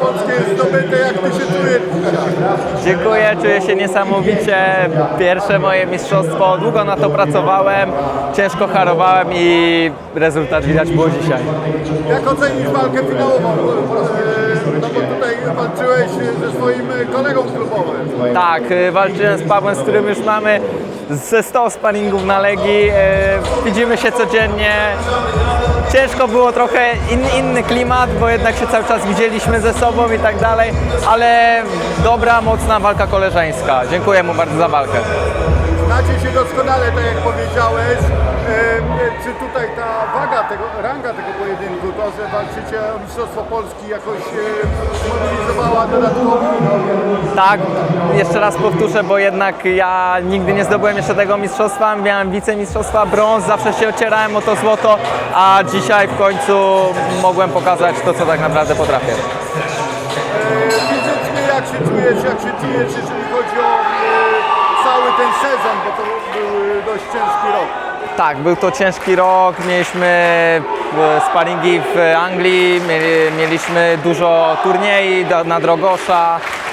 polskie jest zdobyte, jak ty się czujesz Dziękuję, czuję się niesamowicie. Pierwsze moje mistrzostwo, długo na to pracowałem, ciężko harowałem i rezultat widać było dzisiaj. Jak ocenisz walkę finałową? E, no bo tutaj walczyłeś e, ze swoim kolegą klubowym. Tak, e, walczyłem z Pawłem, z którym już mamy ze 100 sparingów na Legii. Widzimy się codziennie. Ciężko było trochę in, inny klimat, bo jednak się cały czas widzieliśmy ze sobą i tak dalej, ale dobra, mocna walka koleżeńska. Dziękuję mu bardzo za walkę. Znacie się doskonale, tak jak powiedziałeś. E, Czy tutaj ta waga, tego, ranga tego pojedynku, to, że walczycie o Mistrzostwo Polski jakoś e, zmobilizowała dodatkowo? Tak, jeszcze raz powtórzę, bo jednak ja nigdy nie zdobyłem jeszcze tego mistrzostwa, miałem wicemistrzostwa brąz, zawsze się ocierałem o to złoto, a dzisiaj w końcu mogłem pokazać to, co tak naprawdę potrafię. E, Fizycznie jak się czujesz, jak się czujesz, jeżeli chodzi o e, cały ten sezon, bo to był dość ciężki rok. Tak, był to ciężki rok, mieliśmy e, sparingi w Anglii, mieli, mieliśmy dużo turniej do- na Drogosza, e,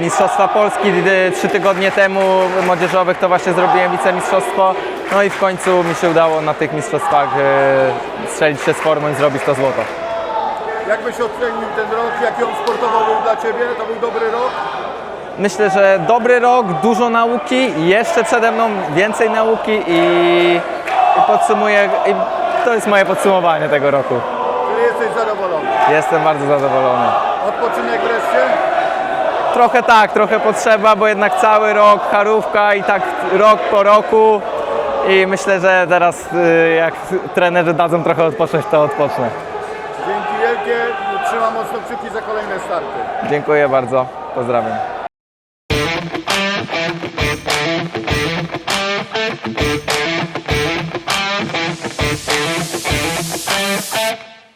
Mistrzostwa Polski e, trzy tygodnie temu młodzieżowych to właśnie zrobiłem wicemistrzostwo, no i w końcu mi się udało na tych mistrzostwach e, strzelić się z formą i zrobić to złoto. Jak byś ocenił ten rok, jaki on sportowo był dla Ciebie? To był dobry rok? Myślę, że dobry rok, dużo nauki, jeszcze przede mną więcej nauki i, i podsumuję, i to jest moje podsumowanie tego roku. Czyli jesteś zadowolony? Jestem bardzo zadowolony. Odpoczynek wreszcie? Trochę tak, trochę potrzeba, bo jednak cały rok charówka i tak rok po roku i myślę, że teraz y, jak trenerzy dadzą trochę odpocząć, to odpocznę. Dzięki wielkie, trzymam mocno kciuki za kolejne starty. Dziękuję bardzo, pozdrawiam.